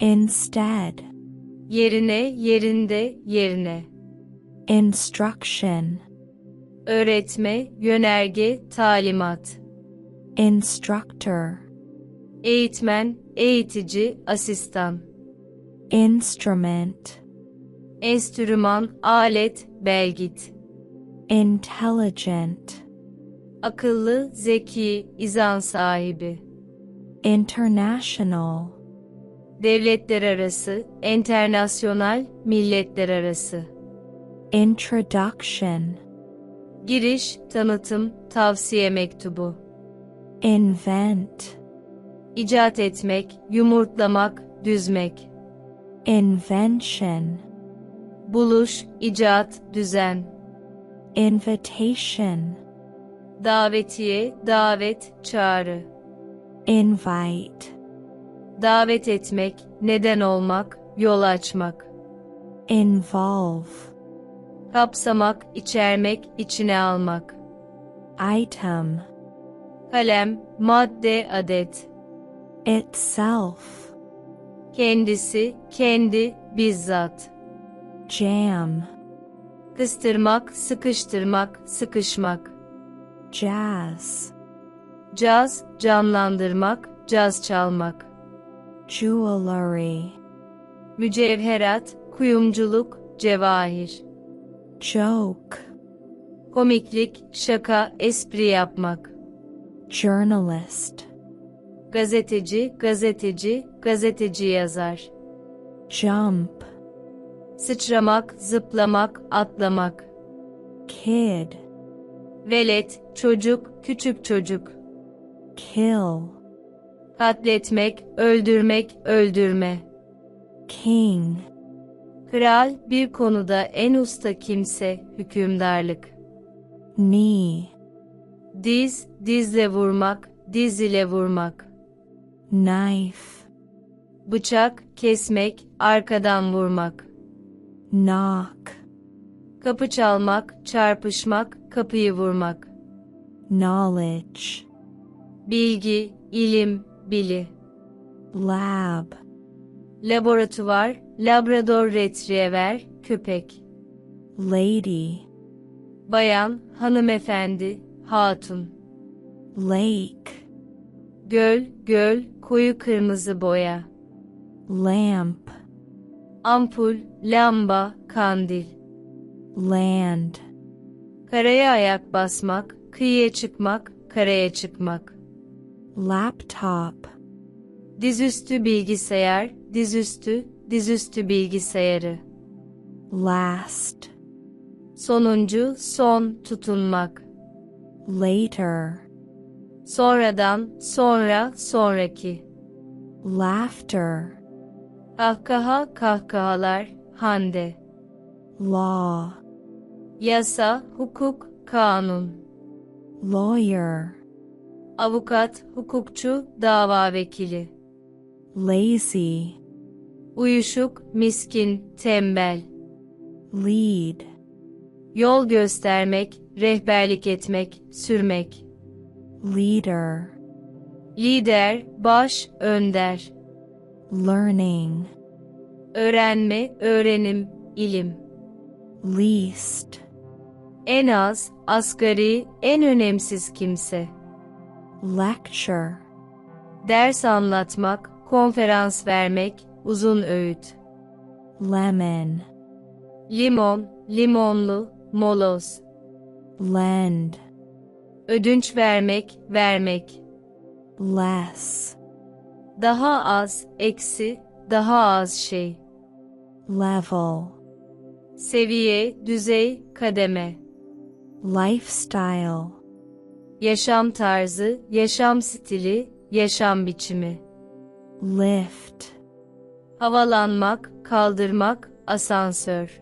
instead, yerine, yerinde, yerine. instruction, Öğretme, yönerge, talimat. instructor, Eğitmen, eğitici, asistan. instrument, Enstrüman, alet, belgit. intelligent, Akıllı, zeki, izan sahibi. international, Devletler arası, enternasyonal, milletler arası. introduction, Giriş, tanıtım, tavsiye mektubu. invent, İcat etmek, yumurtlamak, düzmek. invention, Buluş, icat, düzen. invitation, Davetiye, davet, çağrı. invite, Davet etmek, neden olmak, yol açmak. involve, Kapsamak, içermek, içine almak. item, Kalem, madde, adet. itself, Kendisi, kendi, bizzat. jam, Kıstırmak, sıkıştırmak, sıkışmak. jazz, Caz, canlandırmak, caz çalmak. Jewelry, Mücevherat, kuyumculuk, cevahir. joke, Komiklik, şaka, espri yapmak. journalist, Gazeteci, gazeteci, gazeteci yazar. jump, Sıçramak, zıplamak, atlamak. kid, Velet, çocuk, küçük çocuk. kill, Katletmek, öldürmek, öldürme. king, Kral, bir konuda en usta kimse, hükümdarlık. knee, Diz, dizle vurmak, diz ile vurmak. knife, Bıçak, kesmek, arkadan vurmak. knock, Kapı çalmak, çarpışmak, kapıyı vurmak. knowledge, Bilgi, ilim, bili. lab, Laboratuvar, Labrador Retriever, köpek. lady, Bayan, hanımefendi, hatun. lake, Göl, göl, koyu kırmızı boya. lamp, Ampul, lamba, kandil. land, Karaya ayak basmak, kıyıya çıkmak, karaya çıkmak. Laptop, Dizüstü bilgisayar, dizüstü, dizüstü bilgisayarı. last, Sonuncu, son, tutunmak. later, Sonradan, sonra, sonraki. laughter, Kahkaha, kahkahalar, hande. law, Yasa, hukuk, kanun. lawyer, Avukat, hukukçu, dava vekili. lazy, Uyuşuk, miskin, tembel. lead, Yol göstermek, rehberlik etmek, sürmek. leader, Lider, baş, önder. learning, Öğrenme, öğrenim, ilim. least, En az, asgari, en önemsiz kimse. Lecture, Ders anlatmak, konferans vermek, uzun öğüt. lemon, Limon, limonlu, moloz. lend, Ödünç vermek, vermek. less, Daha az, eksi, daha az şey. level, Seviye, düzey, kademe. lifestyle, Yaşam tarzı, yaşam stili, yaşam biçimi. lift, Havalanmak, kaldırmak, asansör.